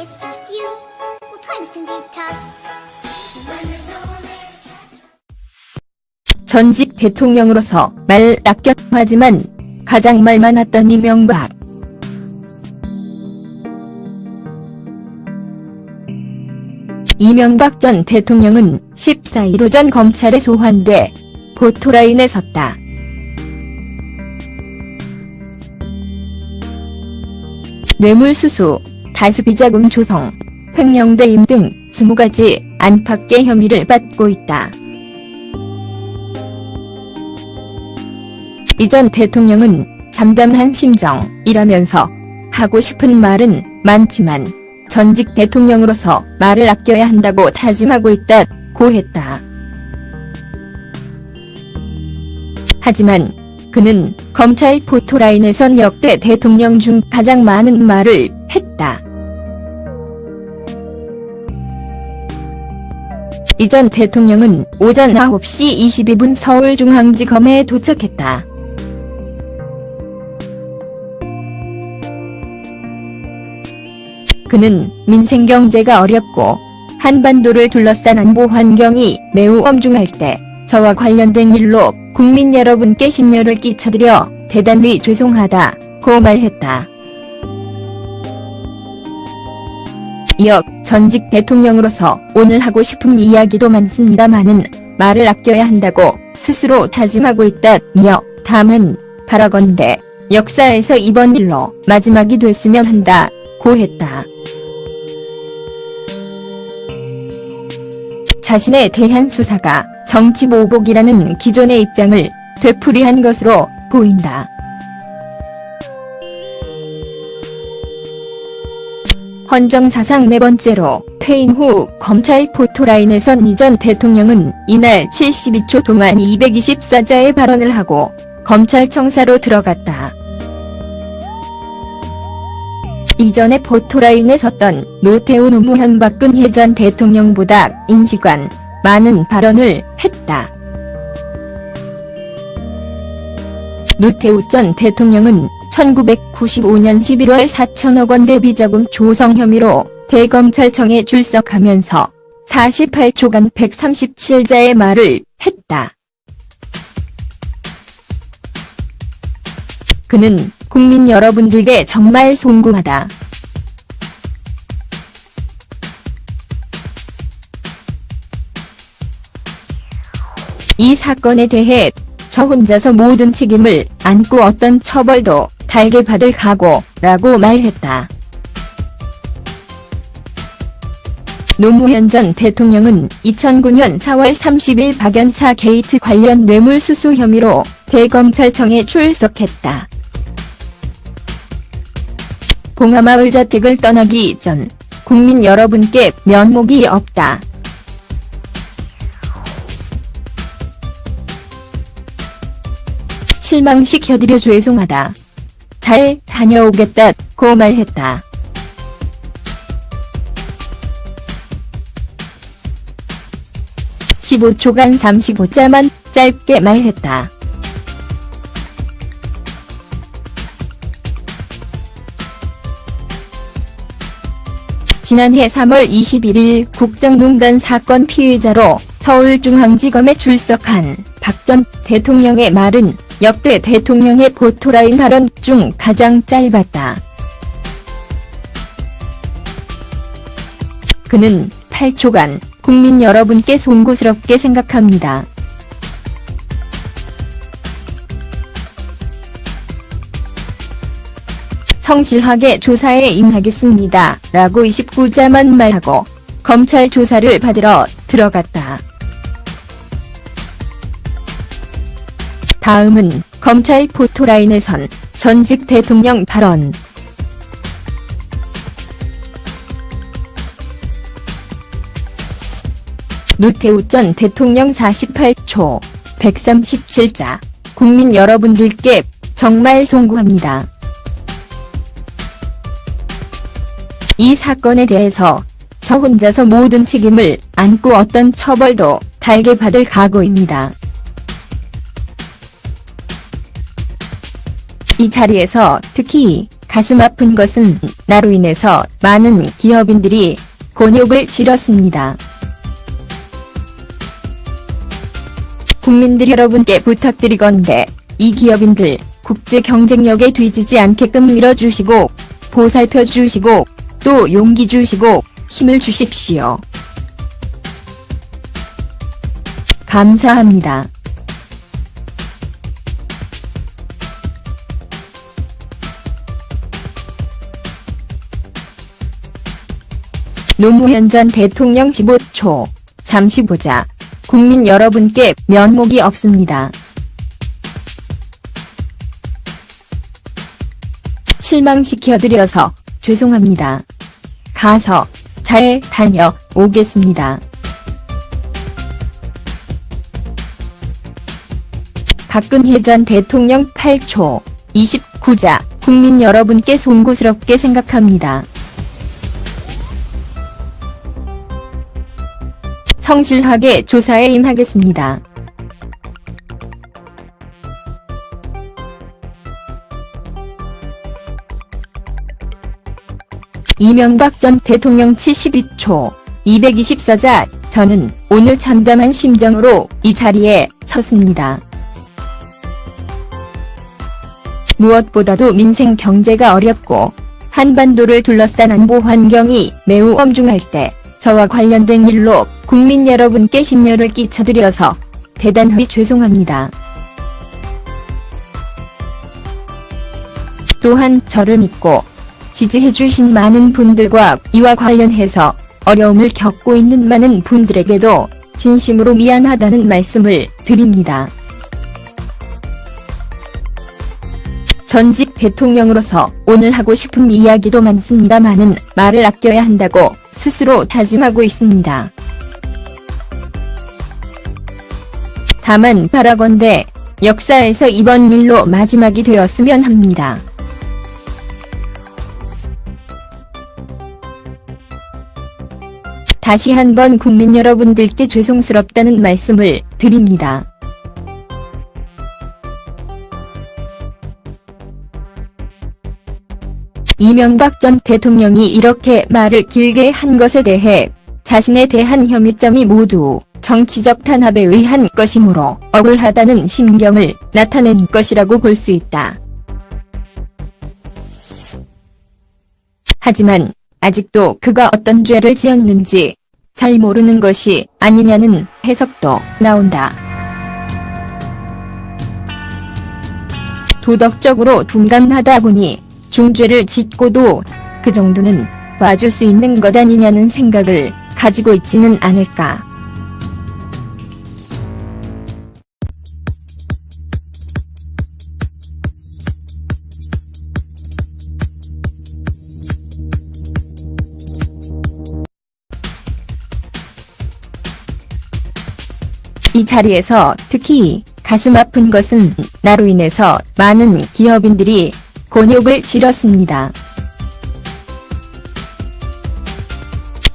it's just you, well, times can be tough. 전직 대통령으로서 말 낙격하지만 가장 말 많았던 이명박. 이명박 전 대통령은 14일 오전 검찰에 소환돼 보토라인에 섰다. 뇌물수수, 다수비자금 조성, 횡령대임 등 20가지 안팎의 혐의를 받고 있다. 이전 대통령은 잠잠한 심정이라면서 하고 싶은 말은 많지만 전직 대통령으로서 말을 아껴야 한다고 다짐하고 있다고 했다. 하지만 그는 검찰 포토라인에선 역대 대통령 중 가장 많은 말을 했다. 이 전 대통령은 오전 9시 22분 서울중앙지검에 도착했다. 그는 민생 경제가 어렵고 한반도를 둘러싼 안보 환경이 매우 엄중할 때 저와 관련된 일로 국민 여러분께 심려를 끼쳐드려 대단히 죄송하다 고 말했다. 이어 전직 대통령으로서 오늘 하고 싶은 이야기도 많습니다마는 말을 아껴야 한다고 스스로 다짐하고 있다며 다음은 바라건대 역사에서 이번 일로 마지막이 됐으면 한다 고 했다. 자신에 대한 수사가 정치 보복이라는 기존의 입장을 되풀이한 것으로 보인다. 헌정 사상 네 번째로 퇴임 후 검찰 포토라인에선 이전 대통령은 이날 72초 동안 224자의 발언을 하고 검찰청사로 들어갔다. 이전에 포토라인에 섰던 노태우 노무현 박근혜 전 대통령보다 인시간 많은 발언을 했다. 노태우 전 대통령은 1995년 11월 4천억 원 대비자금 조성 혐의로 대검찰청에 출석하면서 48초간 137자의 말을 했다. 그는 국민 여러분들께 정말 송구하다. 이 사건에 대해 저 혼자서 모든 책임을 안고 어떤 처벌도 달게 받을 각오라고 말했다. 노무현 전 대통령은 2009년 4월 30일 박연차 게이트 관련 뇌물수수 혐의로 대검찰청에 출석했다. 봉하마을 자택을 떠나기 전 국민 여러분께 면목이 없다. 실망시켜드려 죄송하다. 잘 다녀오겠다고 말했다. (15초간) (35자만) 짧게 말했다. 지난해 3월 21일 국정농단 사건 피의자로 서울중앙지검에 출석한 박 전 대통령의 말은 역대 대통령의 보토라인 발언 중 가장 짧았다. 그는 8초간 국민 여러분께 송구스럽게 생각합니다. 성실하게 조사에 임하겠습니다. 라고 29자만 말하고 검찰 조사를 받으러 들어갔다. 다음은 검찰 포토라인에선 전직 대통령 발언. 노태우 전 대통령 48초, 137자. 국민 여러분들께 정말 송구합니다. 이 사건에 대해서 저 혼자서 모든 책임을 안고 어떤 처벌도 달게 받을 각오입니다. 이 자리에서 특히 가슴 아픈 것은 나로 인해서 많은 기업인들이 곤욕을 치렀습니다. 국민들 여러분께 부탁드리건데 이 기업인들 국제 경쟁력에 뒤지지 않게끔 밀어주시고 보살펴 주시고 또 용기 주시고 힘을 주십시오. 감사합니다. 노무현 전 대통령 15초 35자 국민 여러분께 면목이 없습니다. 실망시켜드려서 죄송합니다. 가서 잘 다녀 오겠습니다. 박근혜 전 대통령 8초 29자 국민 여러분께 송구스럽게 생각합니다. 성실하게 조사에 임하겠습니다. 이명박 전 대통령 72초 224자 저는 오늘 참담한 심정으로 이 자리에 섰습니다. 무엇보다도 민생 경제가 어렵고 한반도를 둘러싼 안보 환경이 매우 엄중할 때 저와 관련된 일로 국민 여러분께 심려를 끼쳐드려서 대단히 죄송합니다. 또한 저를 믿고 지지해주신 많은 분들과 이와 관련해서 어려움을 겪고 있는 많은 분들에게도 진심으로 미안하다는 말씀을 드립니다. 전직 대통령으로서 오늘 하고 싶은 이야기도 많습니다만은 말을 아껴야 한다고 스스로 다짐하고 있습니다. 다만 바라건대 역사에서 이번 일로 마지막이 되었으면 합니다. 다시 한번 국민 여러분들께 죄송스럽다는 말씀을 드립니다. 이명박 전 대통령이 이렇게 말을 길게 한 것에 대해 자신에 대한 혐의점이 모두 정치적 탄압에 의한 것이므로 억울하다는 심경을 나타낸 것이라고 볼 수 있다. 하지만 아직도 그가 어떤 죄를 지었는지 잘 모르는 것이 아니냐는 해석도 나온다. 도덕적으로 둔감하다 보니 중죄를 짓고도 그 정도는 봐줄 수 있는 것 아니냐는 생각을 가지고 있지는 않을까. 이 자리에서 특히 가슴 아픈 것은 나로 인해서 많은 기업인들이 곤욕을 치렀습니다.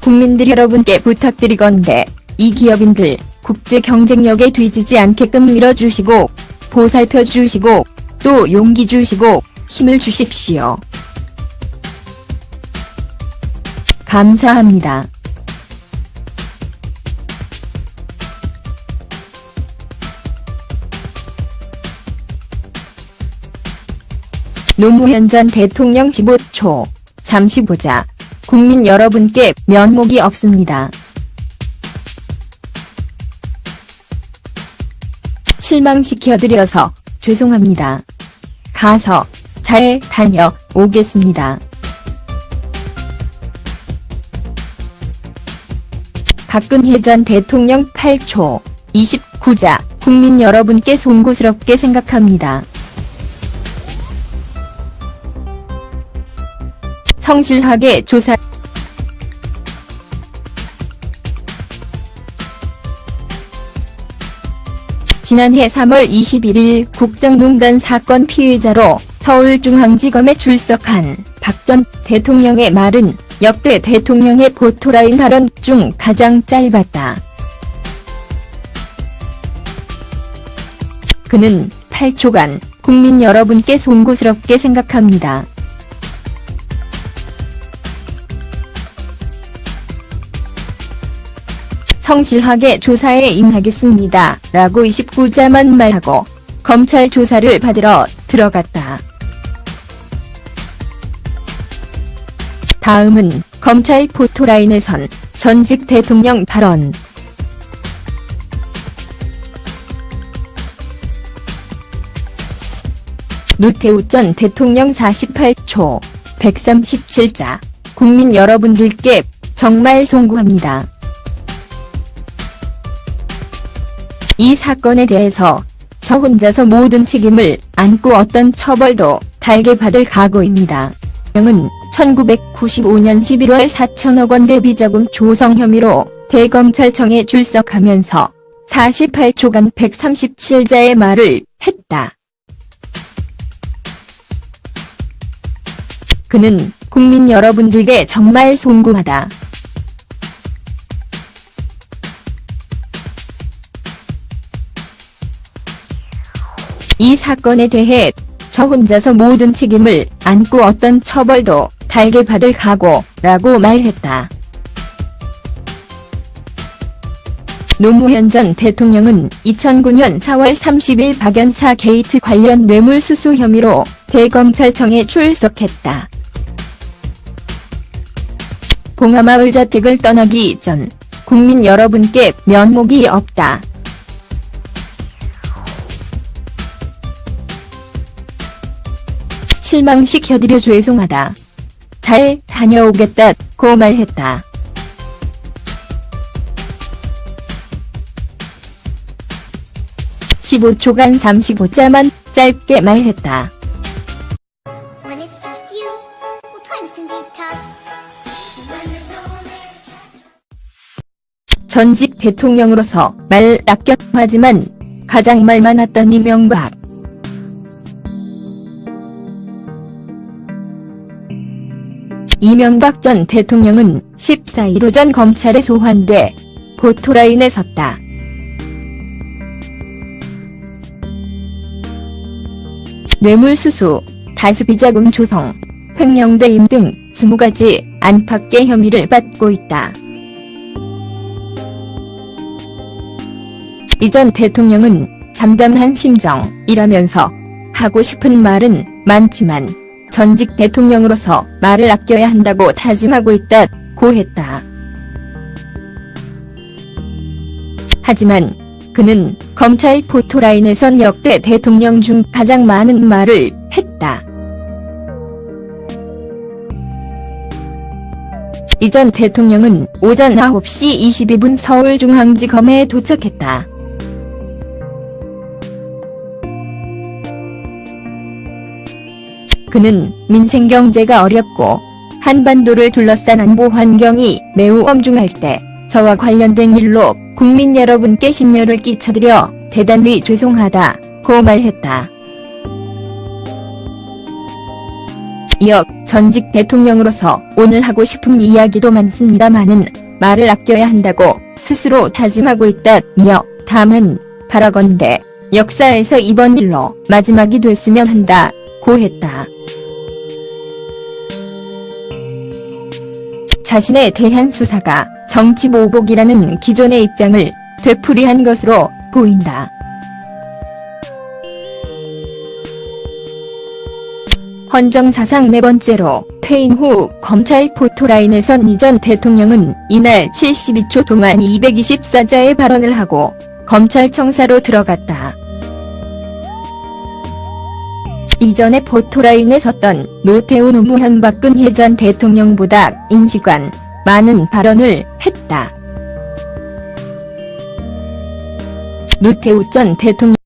국민들 여러분께 부탁드리건데 이 기업인들 국제 경쟁력에 뒤지지 않게끔 밀어주시고 보살펴 주시고 또 용기 주시고 힘을 주십시오. 감사합니다. 노무현 전 대통령 15초 35자 국민 여러분께 면목이 없습니다. 실망시켜드려서 죄송합니다. 가서 잘 다녀 오겠습니다. 박근혜 전 대통령 8초 29자 국민 여러분께 송구스럽게 생각합니다. 성실하게 조사 지난해 3월 21일 국정농단 사건 피해자로 서울중앙지검에 출석한 박 전 대통령의 말은 역대 대통령의 보토라인 발언 중 가장 짧았다. 그는 8초간 국민 여러분께 송구스럽게 생각합니다. 성실하게 조사에 임하겠습니다. 라고 29자만 말하고 검찰 조사를 받으러 들어갔다. 다음은 검찰 포토라인에선 전직 대통령 발언. 노태우 전 대통령 48초, 137자. 국민 여러분들께 정말 송구합니다. 이 사건에 대해서 저 혼자서 모든 책임을 안고 어떤 처벌도 달게 받을 각오입니다. 영은 1995년 11월 4천억 원 대비자금 조성 혐의로 대검찰청에 출석하면서 48초간 137자의 말을 했다. 그는 국민 여러분들께 정말 송구하다. 이 사건에 대해 저 혼자서 모든 책임을 안고 어떤 처벌도 달게 받을 각오라고 말했다. 노무현 전 대통령은 2009년 4월 30일 박연차 게이트 관련 뇌물수수 혐의로 대검찰청에 출석했다. 봉하마을 자택을 떠나기 전 국민 여러분께 면목이 없다. 실망시켜드려 죄송하다. 잘 다녀오겠다고 말했다. (15초간) (35자만) 짧게 말했다. 전직 대통령으로서 말 아꼈하지만 가장 말 많았던 이명박. 이명박 전 대통령은 14일 오전 검찰에 소환돼 보토라인에 섰다. 뇌물수수, 다수비자금 조성, 횡령대임 등 20가지 안팎의 혐의를 받고 있다. 이 전 대통령은 잠잠한 심정이라면서 하고 싶은 말은 많지만 전직 대통령으로서 말을 아껴야 한다고 다짐하고 있다 고 했다. 하지만 그는 검찰 포토라인에선 역대 대통령 중 가장 많은 말을 했다. 이전 대통령은 오전 9시 22분 서울중앙지검에 도착했다. 그는 민생 경제가 어렵고 한반도를 둘러싼 안보 환경이 매우 엄중할 때 저와 관련된 일로 국민 여러분께 심려를 끼쳐드려 대단히 죄송하다 고 말했다. 이어 전직 대통령으로서 오늘 하고 싶은 이야기도 많습니다마는 말을 아껴야 한다고 스스로 다짐하고 있다며 다만 바라건대 역사에서 이번 일로 마지막이 됐으면 한다 고 했다. 자신에 대한 수사가 정치 보복이라는 기존의 입장을 되풀이한 것으로 보인다. 헌정 사상 네 번째로 퇴임 후 검찰 포토라인에선 이전 대통령은 이날 72초 동안 224자의 발언을 하고 검찰청사로 들어갔다. 이전에 포토라인에 섰던 노태우 노무현 박근혜 전 대통령보다 인시간 많은 발언을 했다. 노태우 전 대통령